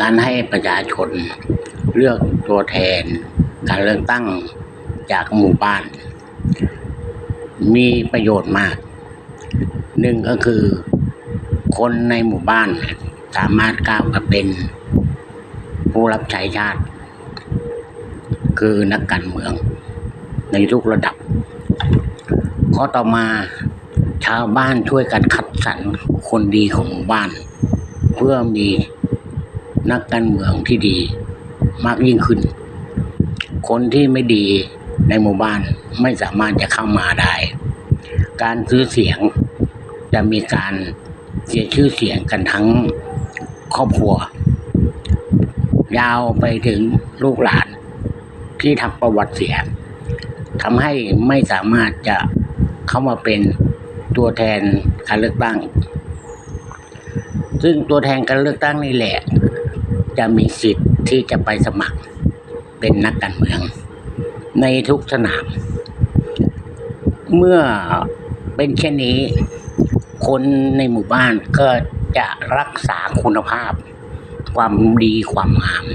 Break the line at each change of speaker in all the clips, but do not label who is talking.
การให้ประชาชนเลือกตัวแทนการเลือกตั้งจากหมู่บ้าน มีประโยชน์มาก หนึ่งก็คือ คนในหมู่บ้านสามารถก้าวมาเป็นผู้รับใช้ชาติ คือนักการเมือง ในทุกระดับ ข้อต่อมาชาวบ้านช่วยกันคัดสรรคนดีของหมู่บ้าน เพื่อมี นักการเมืองที่ดีมากยิ่งขึ้น คนที่ไม่ดีในหมู่บ้านไม่สามารถจะเข้ามาได้ การซื้อเสียงจะมีการเสียชื่อเสียงกันทั้งครอบครัว ยาวไปถึงลูกหลานที่ทำประวัติเสียทำให้ไม่สามารถจะเข้ามาเป็นตัวแทนการเลือกตั้ง ซึ่งตัวแทนการเลือกตั้งนี่แหละ จะมีสิทธิ์ที่จะไปสมัครเป็นนักการเมือง ในทุกสนาม เมื่อเป็นเช่นนี้ คนในหมู่บ้านก็จะรักษาคุณภาพ ความดีความงาม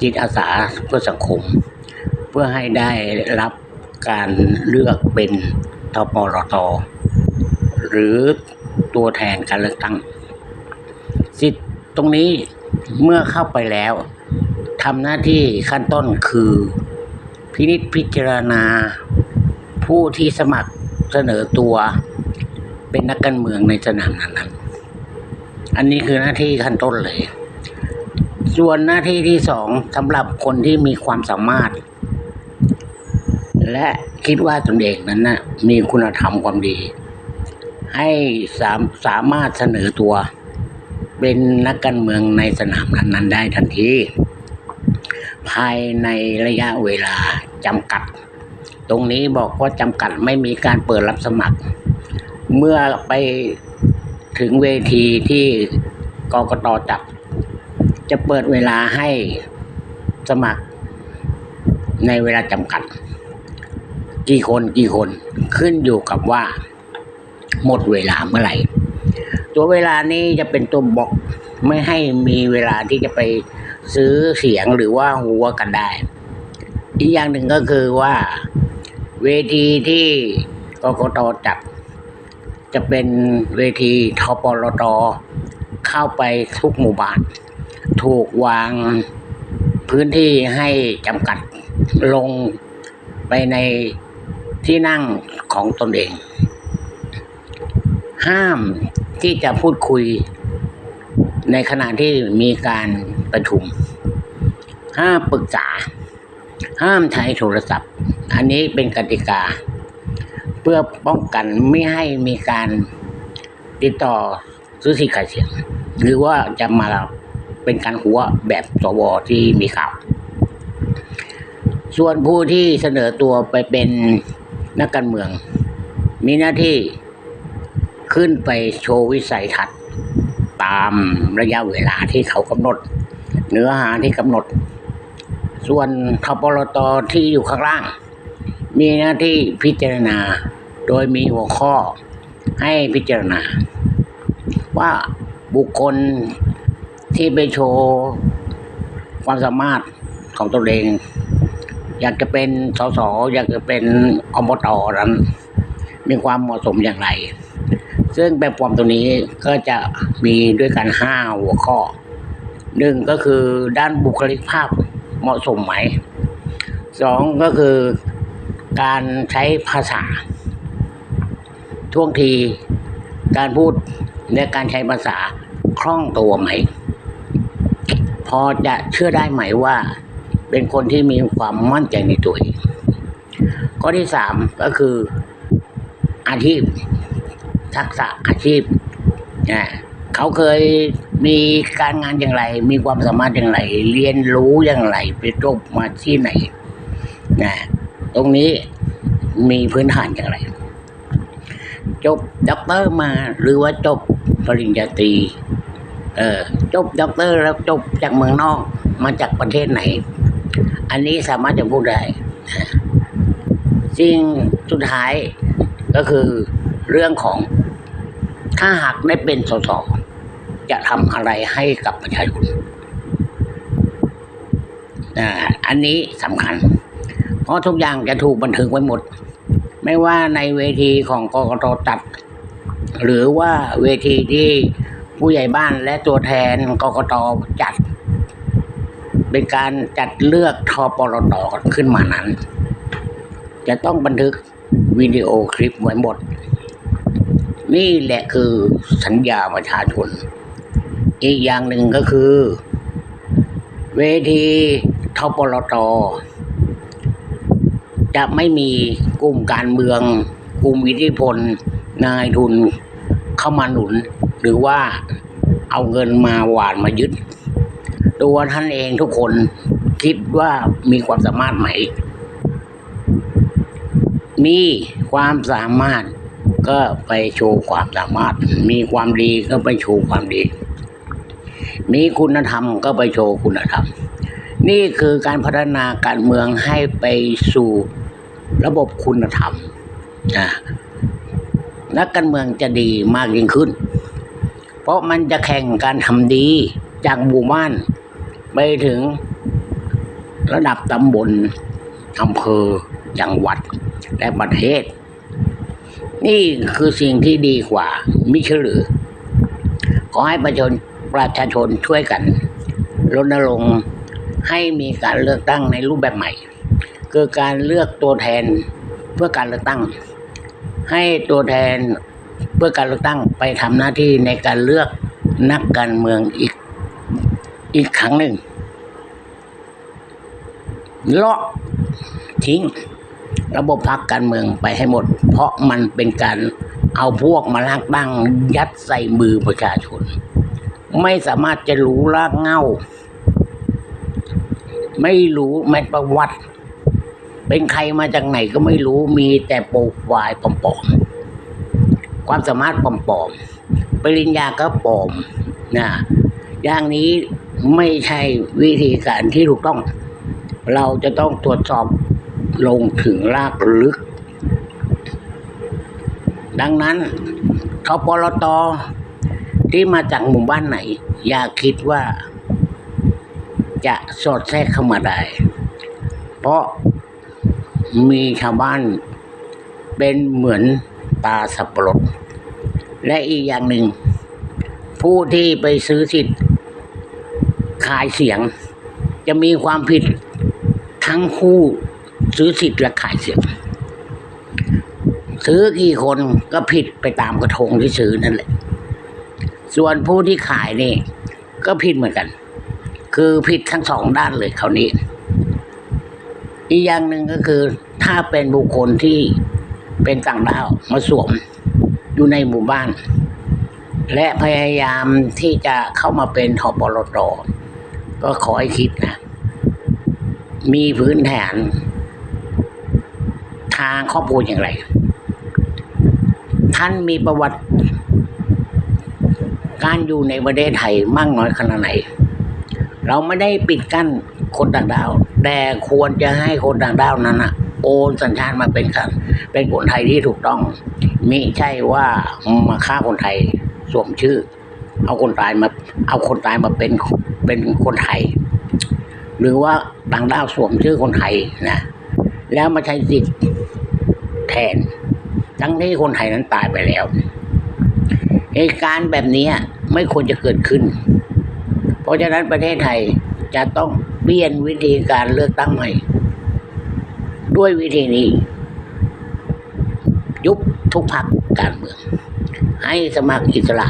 จิตอาสาเพื่อสังคม เพื่อให้ได้รับการเลือกเป็นทปรตหรือตัวแทนการเลือกตั้ง สิทธิ์ตรงนี้ เมื่อเข้าไปแล้วทำหน้าที่ขั้นต้นคือ พินิจพิจารณา ผู้ที่สมัครเสนอตัว เป็นนักการเมืองในสนามนั้นๆอันนี้คือหน้าที่ขั้นต้นเลย ส่วนหน้าที่ที่สองสำหรับคนที่มีความสามารถ และคิดว่าตนเองนั้นนะมีคุณธรรมความดี ให้สามสามารถเสนอตัว เป็นนักการเมืองในสนามนั้นๆได้ทันที ภายในระยะเวลาจำกัด ตรงนี้บอกว่าจำกัดไม่มีการเปิดรับสมัคร เมื่อไปถึงเวทีที่กกตจัดจะเปิดเวลาให้สมัคร ในเวลาจำกัด กี่คนกี่คนขึ้นอยู่กับว่า หมดเวลาเมื่อไหร่ ตัวเวลานี้จะเป็นตัวบอกไม่ให้มีเวลาที่จะไปซื้อเสียงหรือว่าหัวกันได้ อีกอย่างหนึ่งก็คือว่า เวทีที่กกตจัดจะเป็นเวทีทปรตเข้าไปทุกหมู่บ้าน ถูกวางพื้นที่ให้จำกัดลงไปในที่นั่งของตนเอง ห้ามที่จะพูดคุยในขณะที่มีการประชุม ห้ามปรึกษา ห้ามใช้โทรศัพท์ อันนี้เป็นกติกา เพื่อป้องกันไม่ให้มีการติดต่อซื้อสิทธิ์ขายเสียง หรือว่าจะมาเป็นการหัวแบบสวที่มีข่าว ส่วนผู้ที่เสนอตัวไปเป็นนักการเมือง มีหน้าที่ ขึ้นไปโชว์วิสัยทัศน์ตามระยะเวลาที่เขากำหนด เนื้อหาที่กำหนด ส่วนทปรตที่อยู่ข้างล่าง มีหน้าที่พิจารณาโดยมีหัวข้อให้พิจารณา ว่าบุคคลที่ไปโชว์ความสามารถของตนเอง อยากจะเป็นสสอยากจะเป็นอบตนั้น มีความเหมาะสมอย่างไร ซึ่งแบบฟอร์มตัวนี้ก็จะมีด้วยกันห้าหัวข้อหนึ่งก็คือด้านบุคลิกภาพเหมาะสมไหมสองก็คือการใช้ภาษา ท่วงที การพูดและการใช้ภาษาคล่องตัวไหม พอจะเชื่อได้ไหมว่า เป็นคนที่มีความมั่นใจในตัวเองข้อที่สามก็คืออาชีพ ทักษะอาชีพนะเขาเคยมีการงานอย่างไร มีความสามารถอย่างไร เรียนรู้อย่างไร ไปจบมาที่ไหนนะตรงนี้มีพื้นฐานอย่างไร จบด็อกเตอร์มาหรือว่าจบปริญญาตรีเออจบด็อกเตอร์แล้วจบจากเมืองนอกมาจากประเทศไหน อันนี้สามารถจะพูดได้นะสิ่งสุดท้ายก็คือ เรื่องของถ้าหากได้เป็นสสจะทำอะไรให้กับประชาชนอ่าอันนี้สำคัญ เพราะทุกอย่างจะถูกบันทึกไว้หมด ไม่ว่าในเวทีของกกตจัด หรือว่าเวทีที่ผู้ใหญ่บ้านและตัวแทนกกตจัด เป็นการจัดเลือกทปรตขึ้นมานั้น จะต้องบันทึกวิดีโอคลิปไว้หมด นี่แหละคือสัญญาประชาชน อีกอย่างหนึ่งก็คือ เวทีทปรตจะไม่มีกลุ่มการเมือง กลุ่มอิทธิพล นายทุนเข้ามาหนุน หรือว่าเอาเงินมาหวานมายึด ตัวท่านเองทุกคนคิดว่ามีความสามารถไหม มีความสามารถ ก็ไปโชว์ความสามารถ มีความดีก็ไปโชว์ความดี มีคุณธรรมก็ไปโชว์คุณธรรม นี่คือการพัฒนาการเมืองให้ไปสู่ระบบคุณธรรมนะนักการเมืองจะดีมากยิ่งขึ้น เพราะมันจะแข่งการทำดีจากหมู่บ้านไปถึงระดับตำบลอำเภอจังหวัดและประเทศ นี่คือสิ่งที่ดีกว่า มิใช่หรือ ขอให้ประชาชนประชาชนช่วยกันรณรงค์ให้มีการเลือกตั้งในรูปแบบใหม่ คือการเลือกตัวแทนเพื่อการเลือกตั้ง ให้ตัวแทนเพื่อการเลือกตั้งไปทำหน้าที่ในการเลือกนักการเมืองอีกอีกครั้งหนึ่งเลาะทิ้ง ระบบพักการเมืองไปให้หมด เพราะมันเป็นการเอาพวกมาลากตั้งยัดใส่มือประชาชน ไม่สามารถจะรู้รากเง้า ไม่รู้แม้ประวัติ เป็นใครมาจากไหนก็ไม่รู้มีแต่โปรไฟล์ปลอมๆความสามารถปลอมๆปริญญาก็ปลอมนะอย่างนี้ไม่ใช่วิธีการที่ถูกต้อง เราจะต้องตรวจสอบ ลงถึงรากลึก ดังนั้นทปรตที่มาจากหมู่บ้านไหน อย่าคิดว่า จะสอดแทรกเข้ามาได้ เพราะมีชาวบ้านเป็นเหมือนตาสับปะรดและอีกอย่างหนึ่ง ผู้ที่ไปซื้อสิทธิ์ขายเสียง จะมีความผิดทั้งคู่ ซื้อสิทธิ์และขายเสียงซื้อกี่คนก็ผิดไปตามกระทงที่ซื้อนั่นแหละ ส่วนผู้ที่ขายนี่ ก็ผิดเหมือนกัน คือผิดทั้งสองด้านเลยคราวนี้ อีกอย่างหนึ่งก็คือ ถ้าเป็นบุคคลที่เป็นต่างด้าวมาสวมอยู่ในหมู่บ้าน และพยายามที่จะเข้ามาเป็นทปรตก็ขอให้คิดนะ มีพื้นฐาน ทางครอบครัวอย่างไร ท่านมีประวัติ การอยู่ในประเทศไทยมากน้อยขนาดไหน เราไม่ได้ปิดกั้นคนต่างดาว แต่ควรจะให้คนต่างดาวนั้นนะโอนสัญชาติมาเป็นกันเป็นคนไทยที่ถูกต้องมิใช่ว่ามาฆ่าคนไทยสวมชื่อ เอาคนตายมา เอาคนตายมาเป็นเป็นคนไทย หรือว่าต่างด้าวสวมชื่อคนไทยนะ แล้วมาใช้สิทธิ์แทน ทั้งที่คนไทยนั้นตายไปแล้ว เหตุการณ์แบบนี้ไม่ควรจะเกิดขึ้น เพราะฉะนั้นประเทศไทยจะต้องเปลี่ยนวิธีการเลือกตั้งใหม่ ด้วยวิธีนี้ ยุบทุกพรรคการเมือง ให้สมัครอิสระ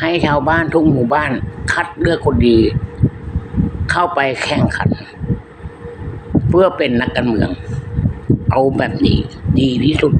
ให้ชาวบ้านทุกหมู่บ้านคัดเลือกคนดี เข้าไปแข่งขัน พื่อเป็นนักการเมือง เอาแบบนี้ดีที่สุด